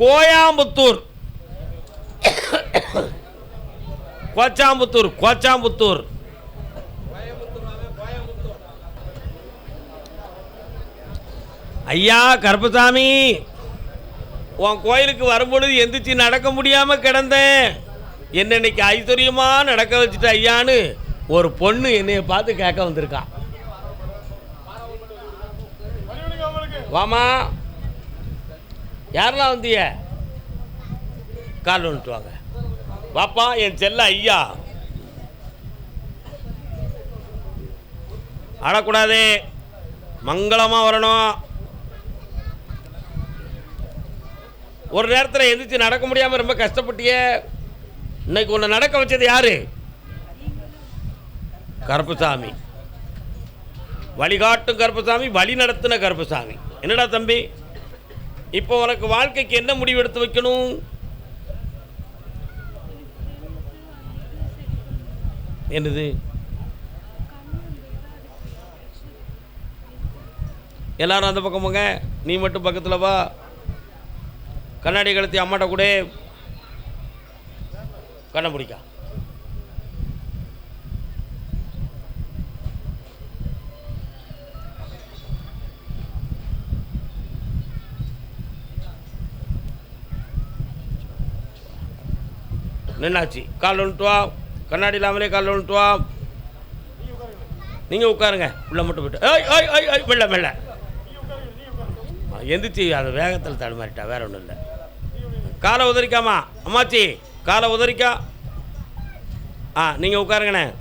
கோயாம்புத்தூர். கோச்சாம்புத்தூர் கோச்சாம்புத்தூர். ஐயா கருப்பசாமி உன் கோயிலுக்கு வரும்பொழுது எந்திரிச்சு நடக்க முடியாமல் கிடந்தேன். என்ன இன்னைக்கு ஐஸ்வர்யமாக நடக்க வச்சுட்டு ஐயான்னு ஒரு பொண்ணு என்னைய பார்த்து கேட்க வந்திருக்கான் வாமா யாரெல்லாம் வந்தீங்க? கால் வந்துட்டு வாங்க. பாப்பா என் செல்ல ஐயா. அழக்கூடாதே மங்களமாக வரணும். ஒரு நேரத்தில் எந்திரிச்சு நடக்க முடியாமல் ரொம்ப கஷ்டப்பட்டியே. இன்னைக்கு உன்னை நடக்க வச்சது யாரு? கருப்பசாமி. வழிகாட்டும் கருப்பசாமி வழி நடத்தின கருப்பசாமி. என்னடா தம்பி? இப்போ உனக்கு வாழ்க்கைக்கு என்ன முடிவு எடுத்து வைக்கணும்? என்னது? எல்லாரும் அந்த பக்கம் போங்க. நீ மட்டும் பக்கத்தில் வா. கண்ணாடி கழுத்தி அம்மாட்ட கூட. கண்ணை பிடிக்கா நின்னாச்சு. கால் வந்துட்டு கண்ணாடி இல்லாமலே கால் வந்துட்டு வா. நீங்கள் உட்காருங்க. உள்ள மட்டும் போயிட்டு. ஐய் ஐய் ஐய் ஐய் மெல்ல மெல்ல. எந்திரிச்சி அந்த வேகத்தில் தடுமாறிட்டா. வேற ஒன்றும் இல்லை. காலை உதறிக்காமா? அம்மாச்சி காலை உதறிக்கா? ஆ நீங்கள் உட்காருங்கண்ணே.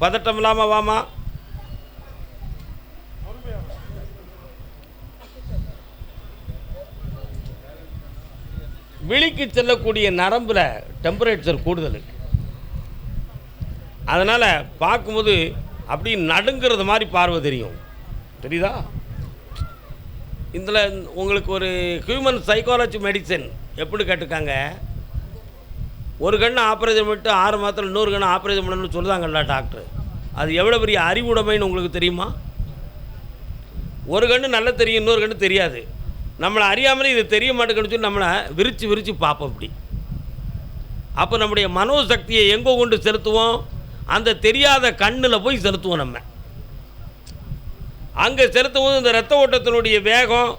பதட்டம் இல்லாமல் வாமா விழிக்கு செல்லக்கூடிய நரம்பில் டெம்பரேச்சர் கூடுதல் அதனால் பார்க்கும்போது அப்படி நடுங்கிறது மாதிரி பார்வை தெரியும். தெரியுதா? இதில் உங்களுக்கு ஒரு ஹியூமன் சைக்காலஜி மெடிசன் எப்படி கேட்டிருக்காங்க? ஒரு கண்ணு ஆப்ரேஷன் பண்ணிட்டு ஆறு மாதத்தில் இன்னொரு கண்ணு ஆப்ரேஷன் பண்ணணும்னு சொல்லுதாங்கல்ல டாக்டர் அது எவ்வளோ பெரிய அறிவுடைமைன்னு உங்களுக்கு தெரியுமா? ஒரு கண்ணு நல்லா தெரியும் இன்னொரு கண்ணு தெரியாது. நம்மளை அறியாமலே இது தெரிய மாட்டேங்குன்னு சொல்லி நம்மளை விரித்து விரித்து பார்ப்போம் இப்படி. அப்போ நம்முடைய மனோசக்தியை எங்கே கொண்டு செலுத்துவோம். அந்த தெரியாத கண்ணில் போய் செலுத்துவோம் நம்ம. அங்கே செலுத்தும் போது இந்த ரத்த ஓட்டத்தினுடைய வேகம்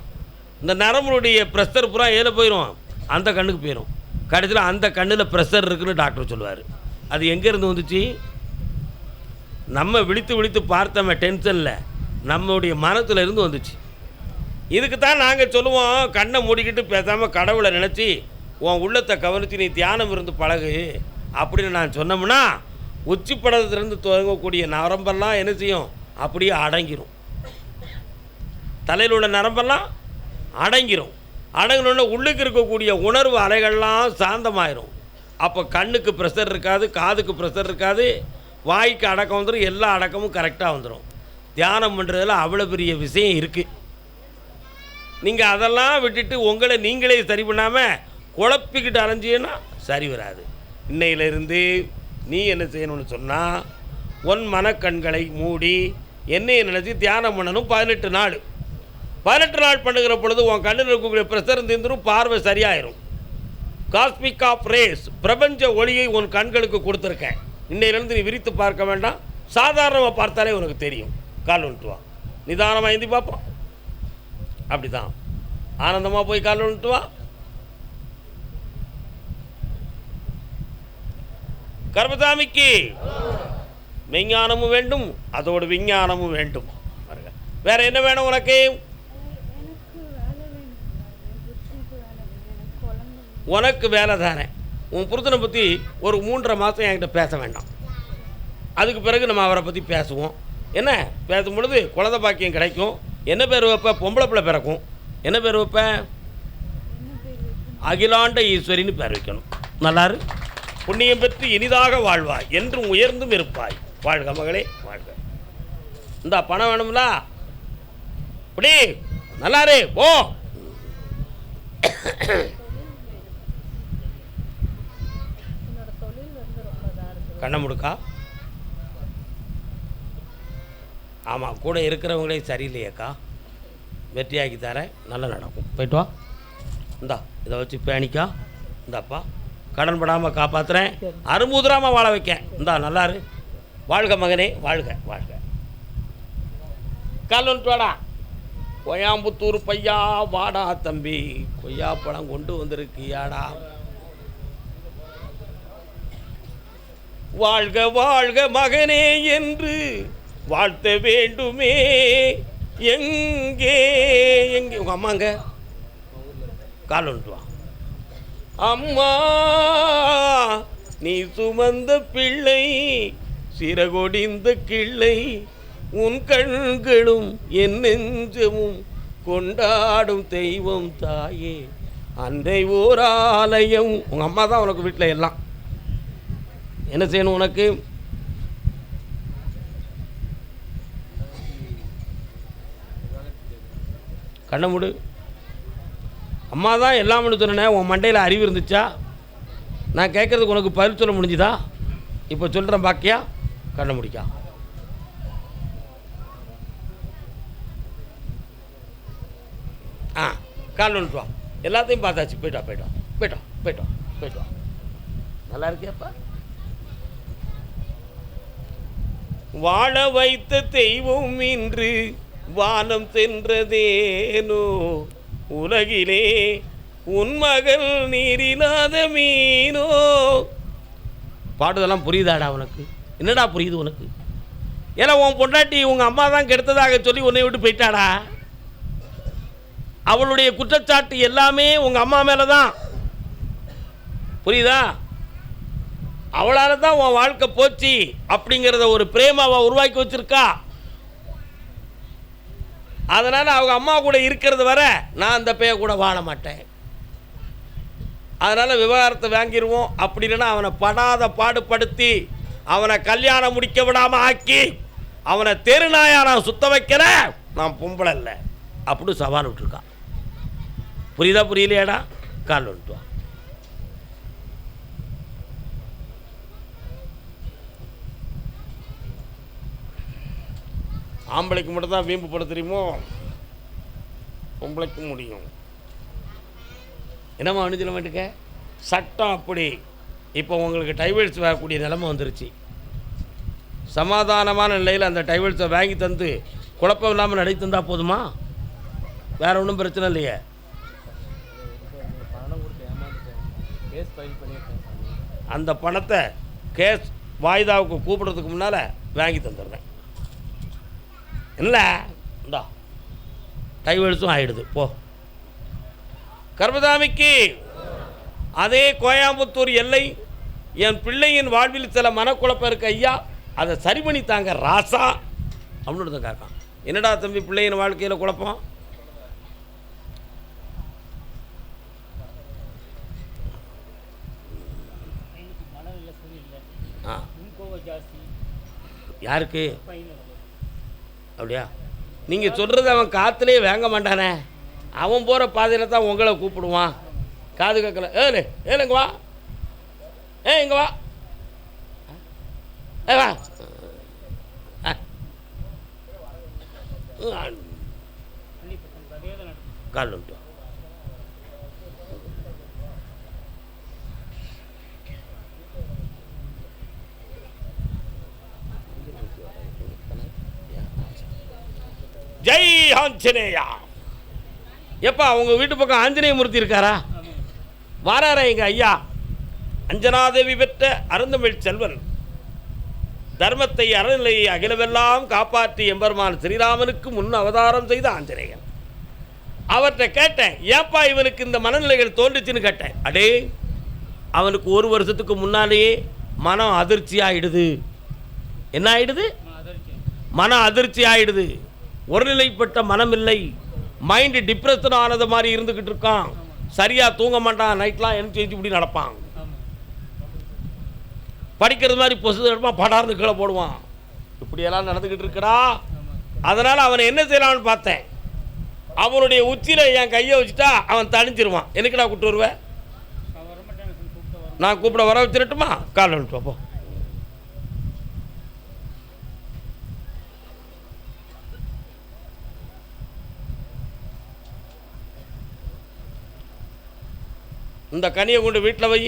இந்த நரம்புடைய ப்ரெஷர் பூரா ஏல போயிடும் அந்த கண்ணுக்கு போயிடும் கடைசியில் அந்த கண்ணில் ப்ரெஷர் இருக்குன்னு டாக்டர் சொல்லுவார். அது எங்கேருந்து வந்துச்சு? நம்ம விழித்து விழித்து பார்த்தோமே டென்ஷனில் நம்மளுடைய மனத்துல இருந்து வந்துச்சு. இதுக்கு தான் நாங்கள் சொல்லுவோம் கண்ணை மூடிக்கிட்டு பேசாமல் கடவுளை நினச்சி உன் உள்ளத்தை கவனித்து நீ தியானம் இருந்து பழகு. அப்படின்னு நான் சொன்னோம்னா உச்சி படத்திலிருந்து துவங்கக்கூடிய நரம்பெல்லாம் என்ன செய்யும்? அப்படியே அடங்கிடும் தலையில் உள்ள நரம்பெல்லாம் அடங்கிரும். அடங்கினோடனே உள்ளுக்கு இருக்கக்கூடிய உணர்வு அலைகள்லாம் சாந்தமாயிரும். அப்போ கண்ணுக்கு ப்ரெஷர் இருக்காது காதுக்கு ப்ரெஷர் இருக்காது வாய்க்கு அடக்கம் வந்துடும் எல்லா அடக்கமும் கரெக்டாக வந்துடும் தியானம் பண்ணுறதுல அவ்வளோ பெரிய விஷயம் இருக்குது நீங்கள் அதெல்லாம் விட்டுட்டு உங்களை நீங்களே சரி பண்ணாமல் குழப்பிக்கிட்டு அலைஞ்சின்னா சரி வராது. இன்னையிலிருந்து நீ என்ன செய்யணும்னு சொன்னால் உன் மனக்கண்களை மூடி என்னையை நினச்சி தியானம் பண்ணணும் பதினெட்டு நாள். பதினெட்டு நாள் பண்ணுகிற பொழுது உன் கண்ணில் இருக்கக்கூடிய பிரசரம் தீர்ந்துடும் பார்வை சரியாயிரும். காஸ்மிக் ஆஃப் ரேஸ் பிரபஞ்ச ஒளியை உன் கண்களுக்கு கொடுத்துருக்கேன். இன்னையிலேருந்து நீ விரித்து பார்க்க வேண்டாம். சாதாரணமாக பார்த்தாலே உனக்கு தெரியும். கால் வந்துட்டு வா நிதானமாக எழுந்தி பார்ப்போம் அப்படி தான் ஆனந்தமாக போய் கால் வந்துட்டு வா. கர்மசாமிக்கு மெஞ்ஞானமும் வேண்டும் அதோடு விஞ்ஞானமும் வேண்டும். வேற என்ன வேணும் உனக்கு. உனக்கு வேலை தானே. உன் புருஷனை பற்றி ஒரு மூன்றரை மாதம் என்கிட்ட பேச வேண்டாம். அதுக்கு பிறகு நம்ம அவரை பற்றி பேசுவோம். என்ன? பேசும் பொழுது குழந்தை பாக்கியம் கிடைக்கும். என்ன பேர் வைப்பேன் பொம்பளை பிள்ளை பிறக்கும். என்ன பேர் வைப்பேன் அகிலாண்ட ஈஸ்வரின்னு பேர் வைக்கணும். நல்லாரு? புண்ணியம் பெற்று இனிதாக வாழ்வாய். என்றும் உயர்ந்தும் இருப்பாய். வாழ்க மகளே வாழ்க. இந்த பணம் வேணும்லா இப்படி நல்லாரு ஓ கண்ண முடுக்கா? ஆமாம் கூட இருக்கிறவங்களே சரியில்லையேக்கா. வெற்றியாக்கி தரேன் நல்லா நடக்கும். போயிட்டு வா. இந்தா இதை வச்சு பேணிக்கா. இந்தாப்பா கடன் படாமல் காப்பாற்றுறேன் அருமுதிராமல் வாழ வைக்கேன். இந்தா நல்லாரு வாழ்க மகனே வாழ்க வாழ்க. கால் வந்துட்டு வாடா கோயாம்புத்தூர் பையா வாடா தம்பி. கொய்யா பழம் கொண்டு வந்திருக்கியாடா. வாழ்க வாழ்க மகனே என்று வாழ்த்த வேண்டுமே. எங்கே? எங்கே? உங்கள் அம்மாங்க கால் அம்மா நீ சுமந்த பிள்ளை சிறகொடிந்த கிள்ளை உன் கண்களும் என் நெஞ்சமும் கொண்டாடும் தெய்வம் தாயே. அன்றை ஓர் ஆலயம். உங்கள் அம்மா தான் உனக்கு வீட்டில் எல்லாம். என்ன செய்யணும் உனக்கு? கண்ணை மூடு. அம்மா தான் எல்லாம் சொன்னேன் உன் மண்டையில் அறிவு இருந்துச்சா? நான் கேட்குறதுக்கு உனக்கு பதில் சொல்ல முடிஞ்சுதா? இப்போ சொல்கிறேன் பாக்கியா? கண்ணை முடிக்கா. ஆ கால் வந்துட்டுவா எல்லாத்தையும் பார்த்தாச்சு. போயிட்டா போயிட்டா போயிட்டா போயிட்டா போயிட்டா நல்லா இருக்கியாப்பா? வாழ வைத்த தெய்வம் இன்று வானம் சென்றதேனோ? உலகிலே உன் மகள் நீரில்லாத மீனோ? பாடுதெல்லாம் புரியுதாடா உனக்கு? என்னடா புரியுது உனக்கு? ஏன்னா உன் பொண்டாட்டி உங்கள் அம்மா தான் கெடுத்ததாக சொல்லி உன்னை விட்டு போயிட்டாடா? அவளுடைய குற்றச்சாட்டு எல்லாமே உங்கள் அம்மா மேலே தான் புரியுதா? அவளால் தான் உன் வாழ்க்கை போச்சு அப்படிங்கிறத ஒரு பிரேமாவை உருவாக்கி வச்சிருக்கா. அதனால் அவங்க அம்மா கூட இருக்கிறது வர நான் அந்த பேய கூட வாழ மாட்டேன். அதனால் விவகாரத்தை வாங்கிடுவோம் அப்படி இல்லைன்னா அவனை படாத பாடுபடுத்தி அவனை கல்யாணம் முடிக்க விடாமல் ஆக்கி அவனை தெருநாயா நான் சுத்த வைக்கிற நான் பொம்பளை இல்லை. அப்படின்னு சவால் விட்டுருக்கான். புரியுதா புரியலையாடா? கால் வந்துட்டுவான் ஆம்பளைக்கு மட்டும் தான் வீம்பு பட தெரியுமோ? பொம்பளைக்கு முடியும். என்னம்மா அனுஜில மாட்டுக்க? சட்டம் அப்படி. இப்போ உங்களுக்கு டைவல்ஸ் வரக்கூடிய நிலமை வந்துருச்சு. சமாதானமான நிலையில் அந்த டைவல்ஸை வாங்கி தந்து குழப்பம் இல்லாமல் நடத்தி தந்தால் போதுமா? வேற ஒன்றும் பிரச்சனை இல்லையே. பணம் கேஸ் ஃபைல் அந்த பணத்தை கேஸ் வாய்தாவுக்கு கூப்பிடுறதுக்கு முன்னால் வாங்கி தந்துடுறேன். இல்லை இந்தா. டைவல்ஸும் ஆயிடுது. போ. கர்மதாமிக்கு அதே கோயம்புத்தூர் எல்லை என் பிள்ளையின் வாழ்வில் சில மனக்குழப்பம் இருக்கு ஐயா. அதை சரி பண்ணித்தாங்க ராசா அப்படின்னு கேட்கான். என்னடா தம்பி பிள்ளையின் வாழ்க்கையில் குழப்பம்? யாருக்கு? அப்படியா? நீங்கள் சொல்கிறது அவன் காற்றுலேயே வாங்க மாட்டானே. அவன் போகிற பாதையில் தான் உங்களை கூப்பிடுவான். காது கேட்கல. ஏழு ஏழு இங்கே வா. ஏ இங்கே வா. ஏ வா. கால் வந்துட்டு வா. ஜெய் ஆஞ்சநேயா. எப்பா உங்க வீட்டு பக்கம் ஆஞ்சநேய மூர்த்தி இருக்காரா? வாராரா எங்க ஐயா? அஞ்சனாதேவி பெற்ற அருந்தமிழ் செல்வன் தர்மத்தை அறநிலையை அகிலவெல்லாம் காப்பாற்றி எம்பெருமான் ஸ்ரீராமனுக்கு முன் அவதாரம் செய்த ஆஞ்சநேயன். அவர்கிட்ட கேட்டேன் ஏப்பா இவனுக்கு இந்த மனநிலைகள் தோன்றுச்சுன்னு கேட்டேன். அடே அவனுக்கு ஒரு வருஷத்துக்கு முன்னாலேயே மனம் அதிர்ச்சி ஆயிடுது என்ன ஆயிடுது? மன அதிர்ச்சி. ஆயிடுது ஒருநிலைப்பட்ட மனம் இல்லை மைண்டு டிப்ரெஷன் ஆனது மாதிரி இருந்துக்கிட்டு இருக்கான். சரியாக தூங்க மாட்டான். நைட்லாம் எனக்கு செஞ்சு இப்படி நடப்பான். படிக்கிறது மாதிரி பொசு எடுப்பான் படார்னு கீழே போடுவான். இப்படியெல்லாம் நடந்துக்கிட்டு இருக்கடா. அதனால் அவனை என்ன செய்யலாம்னு பார்த்தேன். அவனுடைய உச்சியில் என் கையை வச்சுட்டா அவன் தணிஞ்சிருவான். எனக்குடா கூப்பிட்டு வருவேன் நான் கூப்பிட வர வச்சிடட்டுமா? கால் வந்துட்டு போ. இந்த கனியை கொண்டு வீட்டில் வை.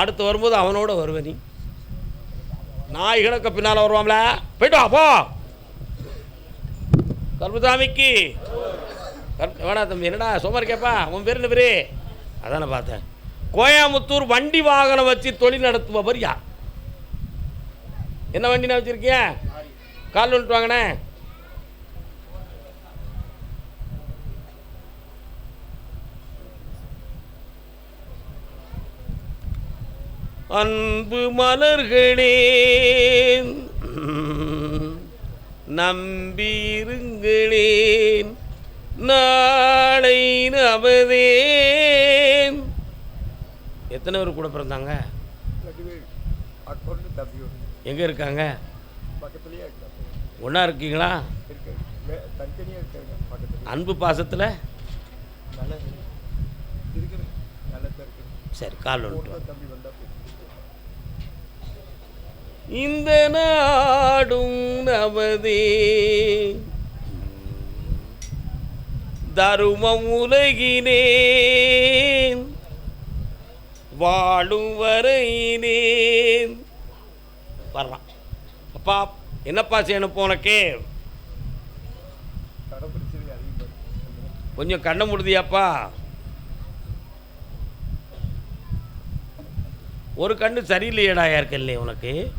அடுத்து வரும்போது அவனோட வருவ நீ. நாய் கிழக்க பின்னால் வருவாம்ல. போயிட்டு வா போ. கருப்புசாமிக்கு. வேணா தம்பி என்னடா சோமாரி கேப்பா? உன் பேர் என்ன பேர்? அதானே பார்த்தேன். கோயம்புத்தூர் வண்டி வாகனம் வச்சு தொழில் நடத்துபவர் யார்? என்ன வண்டினா வச்சுருக்கீங்க கால் வந்துட்டு வாங்கண்ணே அன்பு மலர்களே. நம்பியிருங்களேன். நாளை நமதே எத்தனை பேர் கூட பிறந்தாங்க? ஒன்று எங்கே இருக்காங்க? ஒன்றா இருக்கீங்களா? அன்பு பாசத்தில்? சரி கால் வந்துட்டு வா. போட்டோ தம்பி வந்தா போதும். இந்த நாடும் நமதே. தருமம் உலகினேன் வாழும் வரையினேன். வரலாம். அப்பா என்னப்பா செய்யணும் போனக்கே கொஞ்சம் கண்ணை முடிதியாப்பா. ஒரு கண்ணு சரியில்லையடா யாருக்கல்லே உனக்கு?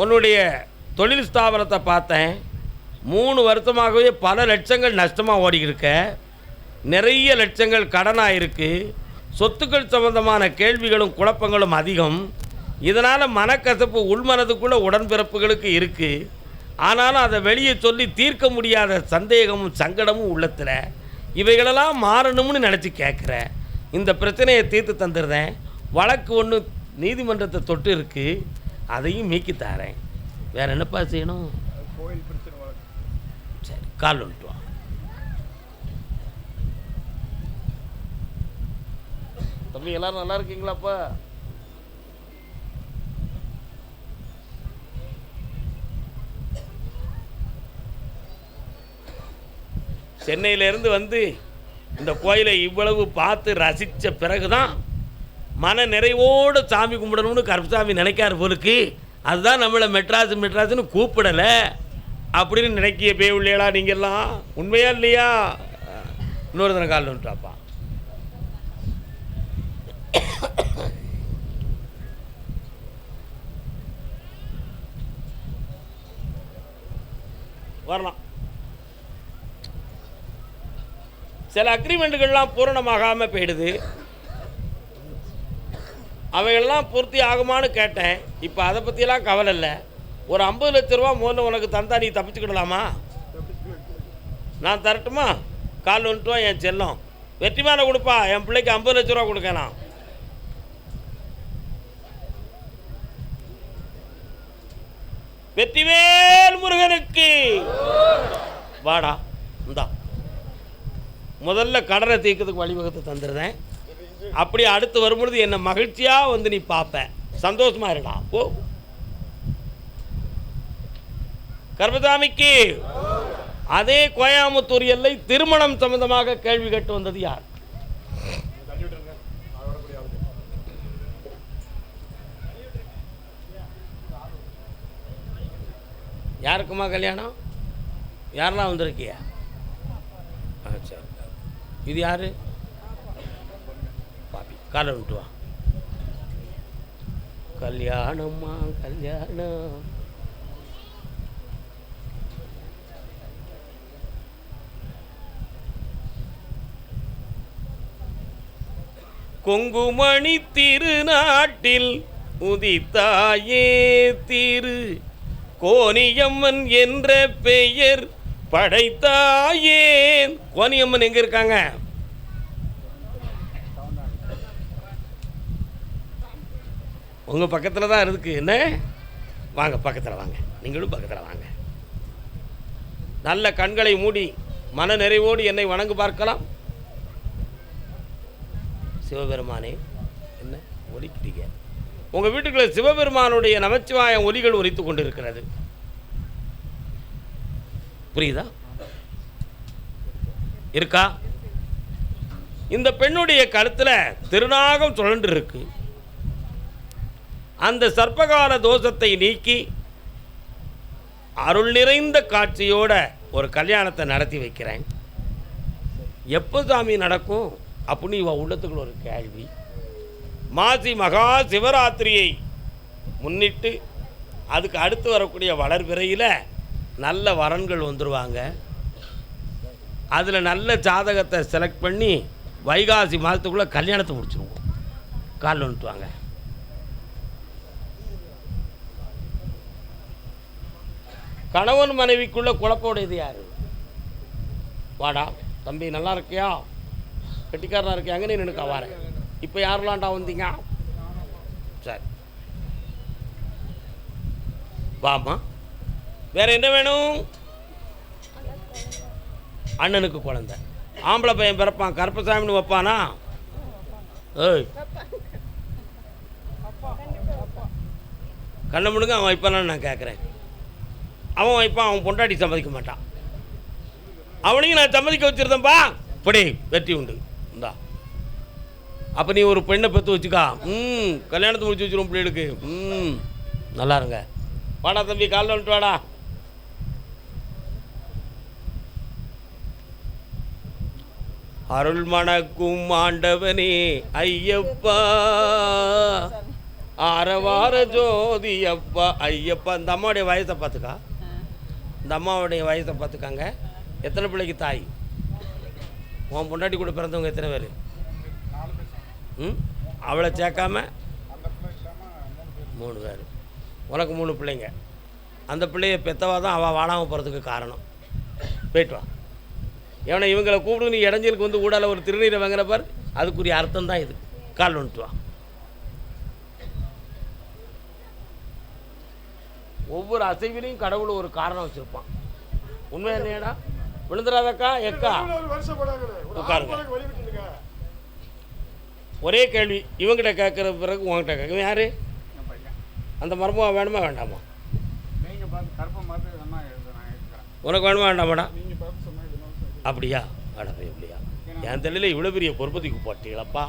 உன்னுடைய தொழில் ஸ்தாபனத்தை பார்த்தேன். மூணு வருஷமாகவே பல லட்சங்கள் நஷ்டமாக ஓடிக்கிருக்க. இருக்க நிறைய லட்சங்கள் கடனாக இருக்குது சொத்துக்கள் சம்பந்தமான கேள்விகளும் குழப்பங்களும் அதிகம். இதனால் மனக்கசப்பு உள்மனதுக்குள்ளே உடன்பிறப்புகளுக்கு இருக்குது ஆனாலும் அதை வெளியே சொல்லி தீர்க்க முடியாத சந்தேகமும் சங்கடமும் உள்ளத்தில். இவைகளெல்லாம் மாறணும்னு நினச்சி கேட்குறேன் இந்த பிரச்சனையை தீர்த்து தந்துடுறேன். வழக்கு ஒன்று நீதிமன்றத்தை தொட்டு இருக்குது அதையும் மீக்கி தாரேன். வேற என்னப்பா செய்யணும்? கோயில் சரி கால் வந்துட்டு வா. தம்பி எல்லாரும் நல்லா இருக்கீங்களாப்பா? சென்னையிலேருந்து வந்து இந்த கோயிலை இவ்வளவு பார்த்து ரசித்த பிறகுதான் மன நிறைவோடு சாமி கும்பிடணும்னு கருப்பசாமி நினைக்காரு போலுக்கு அதுதான் நம்மளை மெட்ராஸ் மெட்ராஸ்னு கூப்பிடலை. அப்படின்னு நினைக்கிய பே உள்ளேடா நீங்கள்லாம் உண்மையா இல்லையா? இன்னொரு தினம் காலில் விட்டாப்பா வரலாம். சில அக்ரிமெண்ட்டுகள்லாம் பூரணமாகாமல் போயிடுது. அவைகள்லாம் பூர்த்தி ஆகுமான்னு கேட்டேன். இப்போ அதை பற்றியெல்லாம் கவலை இல்லை. ஒரு ஐம்பது லட்ச ரூபா முதல்ல உனக்கு தந்தா நீ தப்பிச்சுக்கிடலாமா? நான் தரட்டுமா? கால் வந்துட்டுவா என் செல்லம். வெற்றி மேலே கொடுப்பா. என் பிள்ளைக்கு ஐம்பது லட்ச ரூபா கொடுக்கலாம் வெற்றிவேல் முருகனுக்கு. வாடா இந்தா. முதல்ல கடனை தீக்கிறதுக்கு வழிவகுத்து தந்துடுறேன். அப்படி அடுத்து வரும்பொழுது என்னை மகிழ்ச்சியாக வந்து நீ பார்ப்ப. சந்தோஷமா இருடா போ. கர்பதாமிக்கு அதே கோயாமுத்தூர் எல்லை திருமணம் சம்பந்தமாக கேள்வி கேட்டு வந்தது யார்? யாருக்குமா கல்யாணம்? யாரெல்லாம் வந்திருக்கியா? சரி. இது யாரு? காலை விட்டு வா. கல்யாணம்மா கல்யாணம். கொங்குமணி திருநாட்டில் உதித்தாயே திரு. கோனியம்மன் என்ற பெயர் படைத்தாயே. கோனியம்மன் எங்க இருக்காங்க? உங்கள் பக்கத்தில் தான் இருக்குது என்ன? வாங்க பக்கத்தில் வாங்க. நீங்களும் பக்கத்தில் வாங்க. நல்ல கண்களை மூடி மன நிறைவோடு என்னை வணங்கு பார்க்கலாம். சிவபெருமானே என்ன ஒலிக்கிறீங்க? உங்கள் வீட்டுக்குள்ள சிவபெருமானுடைய நமச்சிவாய ஒலிகள் ஒலித்து கொண்டிருக்கிறது. புரியுதா? இருக்கா? இந்த பெண்ணுடைய கழுத்தில் திருநாகம் சுழன்று இருக்குது அந்த சர்ப்பகால தோஷத்தை நீக்கி அருள் நிறைந்த காட்சியோட ஒரு கல்யாணத்தை நடத்தி வைக்கிறேன். எப்போ சாமி நடக்கும்? அப்படின்னு இவன் உள்ளத்துக்குள்ள ஒரு கேள்வி. மாசி மகா சிவராத்திரியை முன்னிட்டு அதுக்கு அடுத்து வரக்கூடிய வளர்பிறையில் நல்ல வரன்கள் வந்துடுவாங்க அதில் நல்ல ஜாதகத்தை செலக்ட் பண்ணி வைகாசி மாதத்துக்குள்ளே கல்யாணத்தை முடிச்சிருவோம். கால் வந்துட்டு வாங்க கணவன் மனைவிக்குள்ளே குழப்பம் யார்? வாடா தம்பி நல்லா இருக்கியா? கெட்டிக்காரனா இருக்கியாங்கன்னு எனக்கு வாரேன் இப்போ யாரெல்லாம்டா வந்தீங்க? சரி. வாமா வேறு என்ன வேணும்? அண்ணனுக்கு குழந்த. ஆம்பளை பையன் பிறப்பான். கருப்பசாமின்னு வைப்பானா? ஏய். கண்ணை முடுங்க அவன் இப்போ நான் கேட்குறேன் அவன் வைப்பான் அவன் பொண்டாட்டி சம்மதிக்க மாட்டான். அவனையும் நான் சம்மதிக்க வச்சுருந்தேன்ப்பா இப்படி வெற்றி உண்டு. இந்தா. அப்போ நீ ஒரு பெண்ணை பெற்று வச்சுக்கா. ம் கல்யாணத்தை முடிச்சு வச்சிரும் பிள்ளைகளுக்கு. ம் நல்லா இருங்க. வாடா தம்பி காலைல வந்துட்டு வாடா. அருள் மணக்கும் ஆண்டவனே ஐயப்பா. ஆரவார ஜோதி அப்பா ஐயப்பா. இந்த அம்மாவுடைய வயசை பார்த்துக்கா. இந்த அம்மாவுடைய வயசை பார்த்துக்காங்க. எத்தனை பிள்ளைக்கு தாய்? உன் பொண்டாட்டி கூட பிறந்தவங்க எத்தனை பேர்? ம்? அவளை சேர்க்காம மூணு பேர். உனக்கு மூணு பிள்ளைங்க. அந்த பிள்ளைய பெத்தவா தான் அவள் வாழாமல் போகிறதுக்கு காரணம். போயிட்டு வா. எவனை இவங்களை கூப்பிடு நீ இடைஞ்சலுக்கு வந்து ஊடால ஒரு திருநீரை வாங்குற பார். அதுக்குரிய அர்த்தம் தான் இது. கால் வந்துட்டு வா. ஒவ்வொரு அசைவிலையும் கடவுள் ஒரு காரணம் வச்சுருப்பான் உண்மை என்னடா விழுந்துடாதக்கா எக்கா உட்காருங்க. ஒரே கேள்வி இவங்கிட்ட கேட்குற பிறகு உங்ககிட்ட கேட்க இவன் யாரு அந்த மர்மம் வேணுமா வேண்டாமா உனக்கு வேணுமா வேண்டாமாடா அப்படியா அடப்பா எப்படியா என் தெரியல இவ்வளோ பெரிய பொறுப்பதிக்கு போட்டீங்களப்பா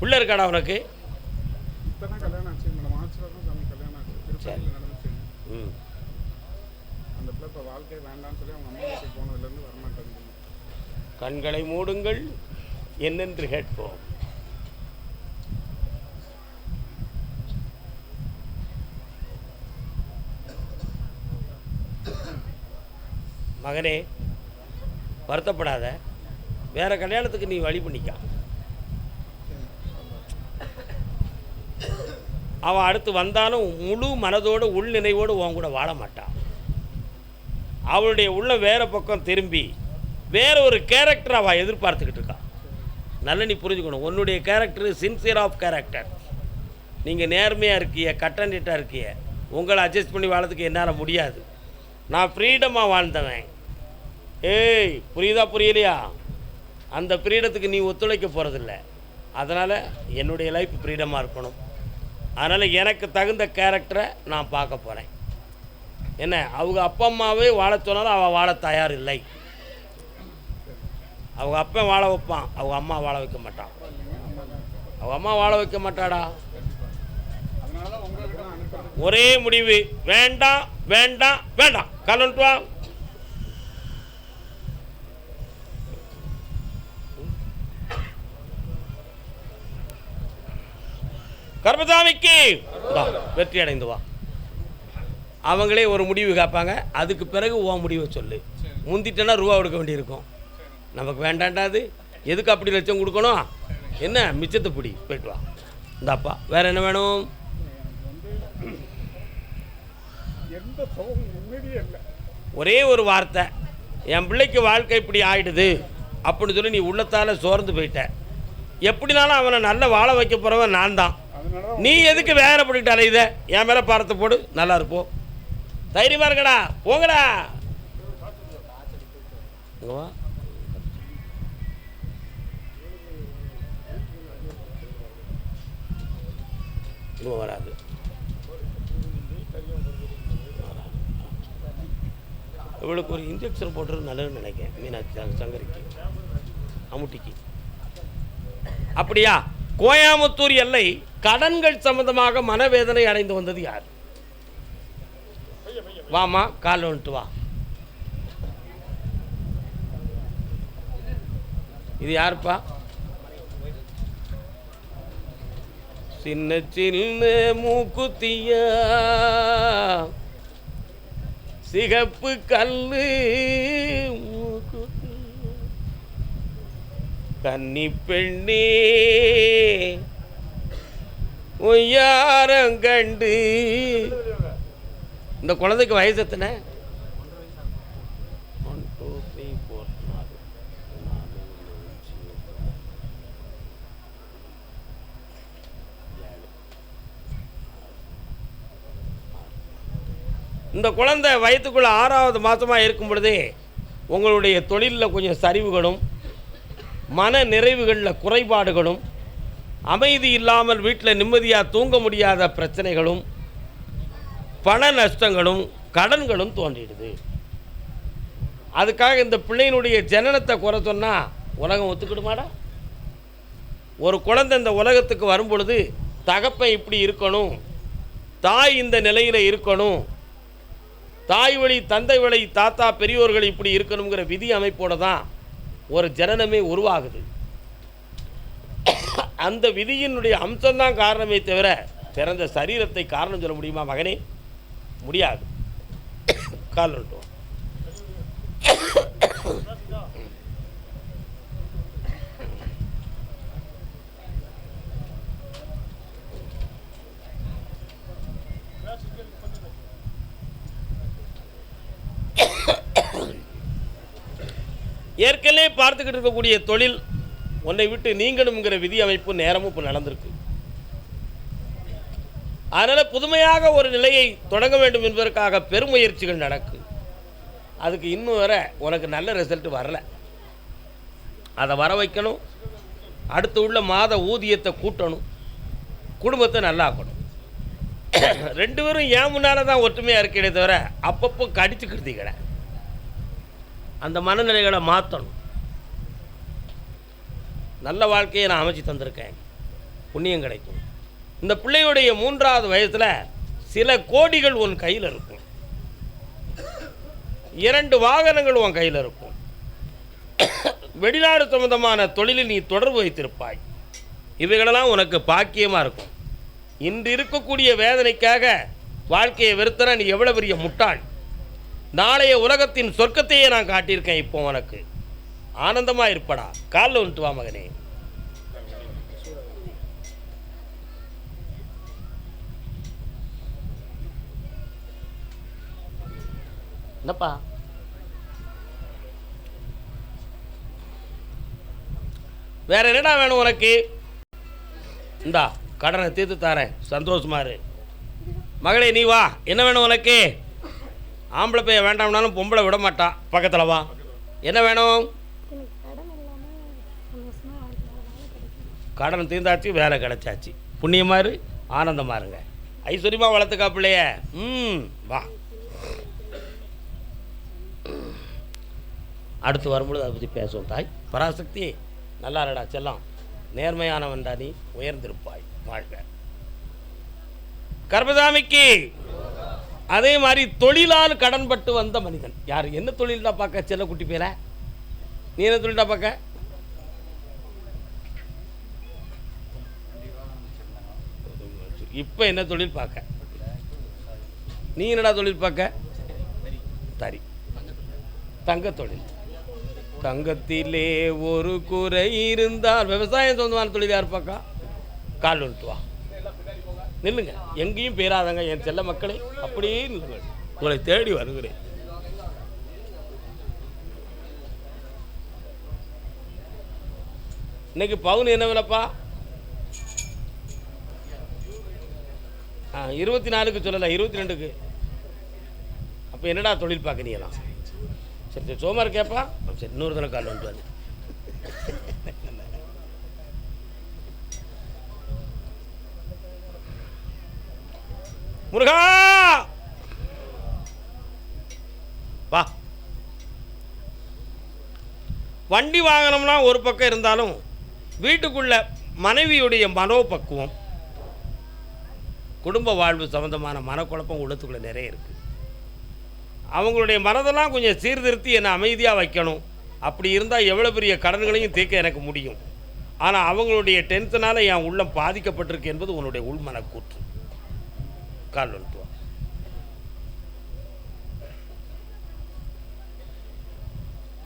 பிள்ளை இருக்காடா உனக்கு இப்பதான் கல்யாணம் ஆச்சு மேடம் மார்ச்ல தான் சாமி கல்யாணம் ஆச்சு திருப்பதியில் நடந்துச்சு ம் அந்த பிள்ளை இப்போ வாழ்க்கை வேண்டாம்னு சொல்லி அவங்க அம்மா வீட்டுக்கு போனதுலேருந்து வரமாட்டேங்குது கண்களை மூடுங்கள் என்னென்று கேட்போம். மகனே வருத்தப்படாத. வேற கல்யாணத்துக்கு நீ வழி பண்ணிக்கா. அவன் அடுத்து வந்தாலும் முழு மனதோடு உள் நினைவோடு உன் கூட வாழ மாட்டான் அவளுடைய உள்ள வேறு பக்கம் திரும்பி வேற ஒரு கேரக்டர் அவள் எதிர்பார்த்துக்கிட்டு இருக்கான் நல்ல நீ புரிஞ்சுக்கணும். உன்னுடைய கேரக்டர் சின்சியர் ஆஃப் கேரக்டர் நீங்கள் நேர்மையாக இருக்கிய கட்டண்டிட்டாக இருக்கிய உங்களை அட்ஜஸ்ட் பண்ணி வாழறதுக்கு என்னால் முடியாது. நான் ஃப்ரீடமாக வாழ்ந்தவன். ஏய் புரியுதா புரியலையா? அந்த ஃப்ரீடத்துக்கு நீ ஒத்துழைக்க போகிறதில்ல அதனால் என்னுடைய லைஃப் ஃப்ரீடமாக இருக்கணும். அதனால் எனக்கு தகுந்த கேரக்டரை நான் பார்க்க போகிறேன் என்ன? அவங்க அப்பா அம்மாவே வாழ சொன்னாலும் அவள் வாழ தயார் இல்லை. அவங்க அப்பன் வாழ வைப்பான். அவங்க அம்மா வாழ வைக்க மாட்டான் அவங்க அம்மா வாழ வைக்க மாட்டாடா. ஒரே முடிவு. வேண்டாம் வேண்டாம் வேண்டாம். கலந்துட்டு கர்மசாமிக்கு. வெற்றி அடைந்து வா. அவங்களே ஒரு முடிவு கேட்பாங்க அதுக்கு பிறகு உன் முடிவை சொல்லு. முந்திட்டேன்னா ரூபா கொடுக்க வேண்டியிருக்கும். நமக்கு வேண்டாண்டா அது. எதுக்கு அப்படி லட்சம் கொடுக்கணும்? என்ன? மிச்சத்தை பிடி. போயிட்டு வா. இந்தாப்பா வேற என்ன வேணும்? ஒரே ஒரு வார்த்தை. என் பிள்ளைக்கு வாழ்க்கை இப்படி ஆயிடுது. அப்படின்னு சொல்லி நீ உள்ளத்தால் சோர்ந்து போயிட்ட. எப்படினாலும் அவனை நல்ல வாழ வைக்க போகிறவன் நான் தான் நீ எதுக்கு வேற பண்ணிட்டு அலையுத? என் மேலே பாரத்தை போடு நல்லா இருப்போம் தைரியமா இருக்கடா போங்கடா. இன்னும் வராது. இவளுக்கு ஒரு இன்ஜெக்ஷன் போட்டுறது நல்லதுன்னு நினைக்கிறேன். மீனாட்சி சங்கரிக்கு. அமுட்டிக்கு. அப்படியா? கோயாமுத்தூர் எல்லை கடன்கள் சம்பந்தமாக மனவேதனை அடைந்து வந்தது யார்? வாமா கால் வந்துட்டு வா. இது யாருப்பா? சின்ன சின்ன மூக்குத்தியா. சிகப்பு கல்லு மூக்குத்தி கன்னி பெண்ணே. ஒய்யாரம் கண்டு? இந்த குழந்தைக்கு வயசு எத்தனை? ஒன் டூ த்ரீ ஃபோர் நாலு. நாலு இந்த குழந்தை வயிற்றுக்குள்ள ஆறாவது மாதமாக இருக்கும் பொழுதே உங்களுடைய தொழிலில் கொஞ்சம் சரிவுகளும் மன நிறைவுகளில் குறைபாடுகளும் அமைதி இல்லாமல் வீட்டில் நிம்மதியாக தூங்க முடியாத பிரச்சனைகளும் பண நஷ்டங்களும் கடன்களும் தோன்றிடுது. அதுக்காக இந்த பிள்ளையினுடைய ஜனனத்தை குறை சொன்னால் உலகம் ஒத்துக்கிடுமாடா? ஒரு குழந்தை இந்த உலகத்துக்கு வரும் பொழுது தகப்பன் இப்படி இருக்கணும் தாய் இந்த நிலையில் இருக்கணும் தாய் வழி தந்தை வழி தாத்தா பெரியோர்கள் இப்படி இருக்கணுங்கிற விதி அமைப்போடு தான் ஒரு ஜனனமே உருவாகுது. அந்த விதியினுடைய அம்சம்தான் காரணமே தவிர பிறந்த சரீரத்தை காரணம் சொல்ல முடியுமா மகனே? முடியாது. கால் நட்டுவோம். ஏற்கனவே பார்த்துக்கிட்டு இருக்கக்கூடிய தொழில் உன்னை விட்டு நீங்கணுங்கிற விதி அமைப்பு நேரமும் இப்போ நடந்திருக்கு. அதனால் புதுமையாக ஒரு நிலையை தொடங்க வேண்டும் என்பதற்காக பெருமுயற்சிகள் நடக்கு. அதுக்கு இன்னும் வர உனக்கு நல்ல ரிசல்ட் வரல. அதை வர வைக்கணும். அடுத்து உள்ள மாத ஊதியத்தை கூட்டணும். குடும்பத்தை நல்லாக்கணும். ரெண்டு பேரும் ஏன் முன்னால் தான் ஒற்றுமையாக இருக்கே தவிர அப்பப்போ கடிச்சுக்கிட்டீங்களே அந்த மனநிலைகளை மாற்றணும் நல்ல வாழ்க்கையை நான் அமைச்சு தந்திருக்கேன். புண்ணியம் கிடைக்கும். இந்த பிள்ளையுடைய மூன்றாவது வயசில் சில கோடிகள் உன் கையில் இருக்கும். இரண்டு வாகனங்கள் உன் கையில் இருக்கும். வெளிநாடு சம்பந்தமான தொழிலில் நீ தொடர்பு வைத்திருப்பாய். இவைகளெல்லாம் உனக்கு பாக்கியமாக இருக்கும். இன்று இருக்கக்கூடிய வேதனைக்காக வாழ்க்கையை வெறுத்தன நீ எவ்வளோ பெரிய முட்டாள். நாளைய உலகத்தின் சொர்க்கத்தையே நான் காட்டியிருக்கேன் இப்போ உனக்கு. ஆனந்தமாக இருப்படா. காலில் வந்துட்டு வா மகனே. என்னப்பா வேற என்னடா வேணும் உனக்கு? இந்தா கடனை தீர்த்து தரேன். சந்தோஷமா இரு. மகளே நீ வா. என்ன வேணும் உனக்கு? ஆம்பளை பையன் வேண்டாம்னாலும் பொம்பளை விட மாட்டா. பக்கத்தில் வா. என்ன வேணும்? கடன் தீர்ந்தாச்சு வேலை கிடைச்சாச்சு. புண்ணியமா இரு ஆனந்தமா இருங்க. ஐஸ்வர்யமா வளர்த்துக்கா பிள்ளைய. ம் வா. அடுத்து வரும்பொழுது அதை பற்றி பேசுவோம் தாய். பராசக்தி நல்லா இருடா செல்லம் நேர்மையானவன்டா நீ உயர்ந்திருப்பாய் வாழ்க. கர்மசாமிக்கு அதே மாதிரி தொழிலால் கடன்பட்டு வந்த மனிதன். யார்? என்ன தொழில்டா பார்க்க? செல்ல குட்டி பேர? நீ என்ன தொழில்டா பார்க்க? இப்போ என்ன தொழில் பார்க்க? நீ என்னடா தொழில் பார்க்க? தறி. தங்க தொழில். தங்கத்திலே ஒரு குறை இருந்தால் விவசாயம் சொந்தமான தொழில் யார் பார்க்கா கால் வந்துட்டு வா. நில்லுங்க. எங்கேயும் பேராதங்க என் செல்ல மக்களே. அப்படியே நில்லுங்கள் உங்களை தேடி வருகிறேன். இன்னைக்கு பவுன் என்ன விலப்பா? இருபத்தி நாலுக்கு சொல்லலை இருபத்தி ரெண்டுக்கு. அப்போ என்னடா தொழில் பார்க்குறீங்களா சரி சரி சோமார் கேட்பா சரி இன்னொரு தடவை கால் வந்துட்டு வந்து முருகா! வா. வண்டி வாகனம்லாம் ஒரு பக்கம் இருந்தாலும் வீட்டுக்குள்ள மனைவியுடைய மனோபக்குவம் குடும்ப வாழ்வு சம்மந்தமான மனக்குழப்பம் உள்ளத்துக்குள்ளே நிறைய இருக்குது அவங்களுடைய மனதெல்லாம் கொஞ்சம் சீர்திருத்தி என்னை அமைதியாக வைக்கணும். அப்படி இருந்தால் எவ்வளோ பெரிய கடன்களையும் தீர்க்க எனக்கு முடியும். ஆனால் அவங்களுடைய டென்ஷனால் என் உள்ளம் பாதிக்கப்பட்டிருக்கு என்பது உன்னுடைய உள்மனக்கூற்று. கால் வந்துட்டு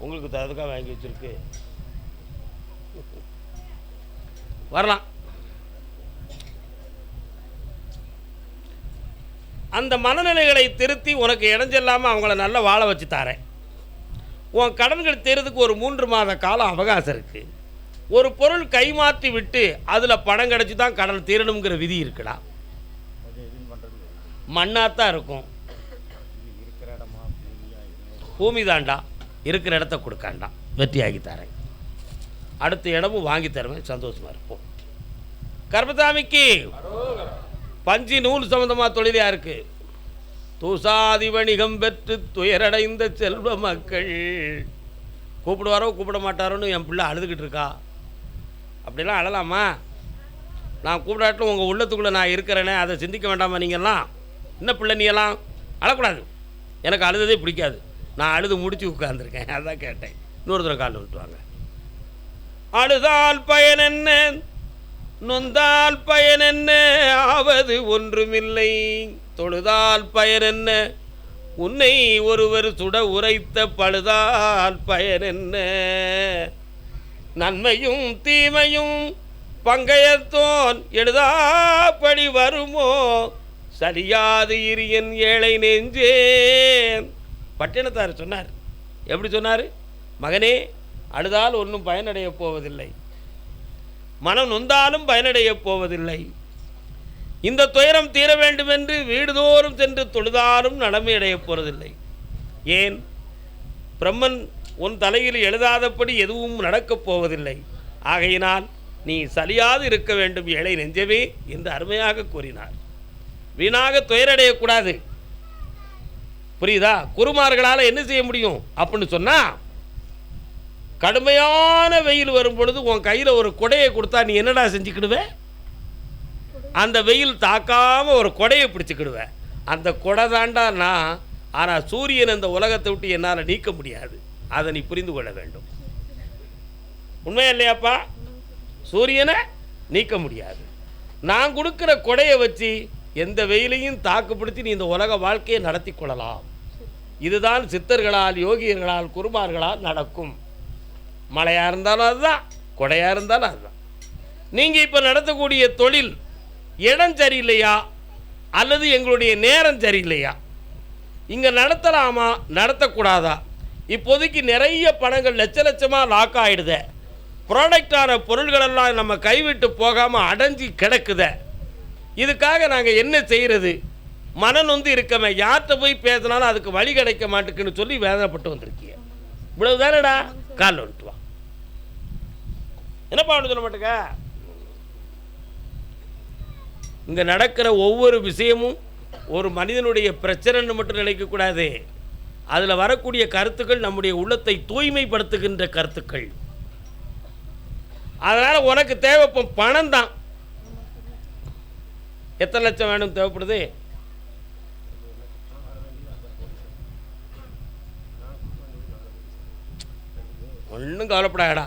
உங்களுக்கு அதுக்காக வாங்கி வச்சுருக்கு. வரலாம். அந்த மனநிலைகளை திருத்தி உனக்கு இடைஞ்சல்லாமல் அவங்கள நல்லா வாழ வச்சு தரேன். உன் கடன்கள் தீர்றதுக்கு ஒரு மூன்று மாத காலம் அவகாசம் இருக்குது ஒரு பொருள் கைமாற்றி விட்டு அதில் பணம் கிடச்சி தான் கடன் தீரணுங்கிற விதி இருக்குடா. அது பண்ணுறது மண்ணாக தான் இருக்கும். இருக்கிற பூமி தாண்டா. இருக்கிற இடத்த கொடுக்காண்டா. வெற்றியாகி தரேன். அடுத்த இடமும் வாங்கி தருவேன். சந்தோஷமாக இருப்போம். கர்மசாமிக்கு. பஞ்சு நூல் சம்பந்தமாக தொழிலாக இருக்குது தூசாதி வணிகம் பெற்று துயரடைந்த செல்வ மக்கள். கூப்பிடுவாரோ கூப்பிட மாட்டாரோன்னு என் பிள்ளை அழுதுகிட்டு இருக்கா. அப்படிலாம் அழலாமா? நான் கூப்பிடாட்டும் உங்கள் உள்ளத்துக்குள்ளே நான் இருக்கிறேனே அதை சிந்திக்க வேண்டாமா நீங்கள்லாம் என்ன பிள்ளை நீங்களாம் அழக்கூடாது. எனக்கு அழுததே பிடிக்காது. நான் அழுது முடிச்சு உட்காந்துருக்கேன் அதான் கேட்டேன். இன்னொரு தடவை கால் விட்டுவாங்க அழுதால் பயன் என்ன? நொந்தால் பயன் என்ன? ஆவது ஒன்றுமில்லை. தொழுதால் பயன் என்ன? உன்னை ஒருவர் சுட உரைத்த பழுதால் பயன் என்ன? நன்மையும் தீமையும் பங்கையத்தோன் எழுதாப்படி வருமோ? சரியாது இரியன் ஏழை நெஞ்சேன். பட்டினத்தார் சொன்னார். எப்படி சொன்னார்? மகனே அழுதால் ஒன்றும் பயனடையப் போவதில்லை. மனம் நொந்தாலும் பயனடையப் போவதில்லை. இந்த துயரம் தீர வேண்டுமென்று வீடுதோறும் சென்று தொழுதாலும் நலமையடையப் போவதில்லை ஏன்? பிரம்மன் உன் தலையில் எழுதாதபடி எதுவும் நடக்கப் போவதில்லை. ஆகையினால் நீ சலியாது இருக்க வேண்டும் ஏழை நெஞ்சவே என்று அருமையாக கூறினார் வீணாக துயரடையக்கூடாது புரியுதா? குருமார்களால் என்ன செய்ய முடியும்? அப்படின்னு சொன்னால் கடுமையான வெயில் வரும் பொழுது உன் கையில் ஒரு கொடையை கொடுத்தா நீ என்னடா செஞ்சுக்கிடுவேன் அந்த வெயில் தாக்காமல் ஒரு கொடையை பிடிச்சிக்கிடுவேன் அந்த கொடை தாண்டா நான் ஆனால் சூரியன் இந்த உலகத்தை விட்டு என்னால் நீக்க முடியாது. அதை நீ புரிந்து கொள்ள வேண்டும். உண்மையா இல்லையாப்பா? சூரியனை நீக்க முடியாது. நான் கொடுக்குற கொடையை வச்சு எந்த வெயிலையும் தாக்குப்படுத்தி நீ இந்த உலக வாழ்க்கையை நடத்தி கொள்ளலாம். இதுதான் சித்தர்களால் யோகியர்களால் குருமார்களால் நடக்கும். மழையாக இருந்தாலும் அதுதான் கொடையாக இருந்தாலும் அதுதான். நீங்கள் இப்போ நடத்தக்கூடிய தொழில் இடம் சரியில்லையா? அல்லது எங்களுடைய நேரம் சரியில்லையா? இங்கே நடத்தலாமா? நடத்தக்கூடாதா? இப்போதைக்கு நிறைய பணங்கள் லட்ச லட்சமாக லாக் ஆகிடுதே ப்ராடக்டான பொருள்களெல்லாம் நம்ம கைவிட்டு போகாமல் அடைஞ்சி கிடக்குத. இதுக்காக நாங்கள் என்ன செய்கிறது மனன் வந்து இருக்கமே. யார்கிட்ட போய் பேசினாலும் அதுக்கு வழி கிடைக்க மாட்டேக்குன்னு சொல்லி வேதனைப்பட்டு வந்திருக்கீங்க. இவ்வளவு தானடா கால் வந்துட்டு வா என்னப்பா ஒன்று சொல்ல மாட்டேங்க? இங்கே நடக்கிற ஒவ்வொரு விஷயமும் ஒரு மனிதனுடைய பிரச்சனைன்னு மட்டும் நினைக்கக்கூடாது அதில் வரக்கூடிய கருத்துக்கள் நம்முடைய உள்ளத்தை தூய்மைப்படுத்துகின்ற கருத்துக்கள். அதனால் உனக்கு தேவை பணம் தான் எத்தனை லட்சம் வேணும் தேவைப்படுது? ஒன்றும் கவலைப்படாடா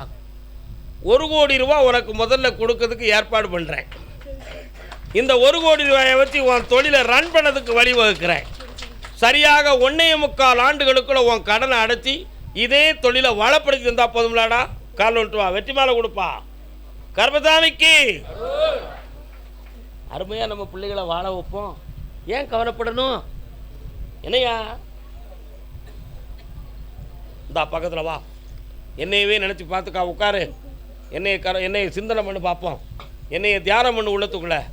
ஒரு கோடி ரூபா உனக்கு முதல்ல கொடுக்கறதுக்கு ஏற்பாடு பண்ணுறேன் இந்த ஒரு கோடி ரூபாயை வச்சு உன் தொழிலை ரன் பண்ணதுக்கு வழிவகுக்கிறேன். சரியாக ஒன்றே முக்கால் ஆண்டுகளுக்குள்ள உன் கடனை அடைச்சி இதே தொழிலை வளப்படுத்தி இருந்தால் போதும்லாடா. கால் ஒன்று வா வெற்றி மாலை கொடுப்பா. கர்மசாமிக்கு அருமையாக நம்ம பிள்ளைகளை வாழ வைப்போம். ஏன் கவலைப்படணும்? என்னையா? இந்தா பக்கத்தில் வா. என்னையவே நினச்சி பார்த்துக்கா உட்காரு. என்னைய கர என்னைய சிந்தனை பண்ணி பார்ப்போம். என்னைய தியானம் பண்ணு உள்ளத்துக்குள்ள.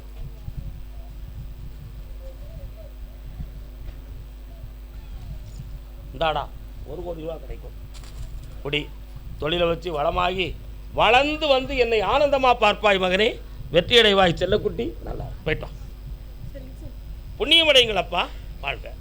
இந்தாடா ஒரு கோடி ரூபா கிடைக்கும். குடி தொழிலை வச்சு வளமாகி வளர்ந்து வந்து என்னை ஆனந்தமா பார்ப்பாய் மகனே. வெற்றியடைவாய் செல்லக்குட்டி. நல்லா போயிட்டோம். புண்ணியமடைங்களப்பா வாழ்க.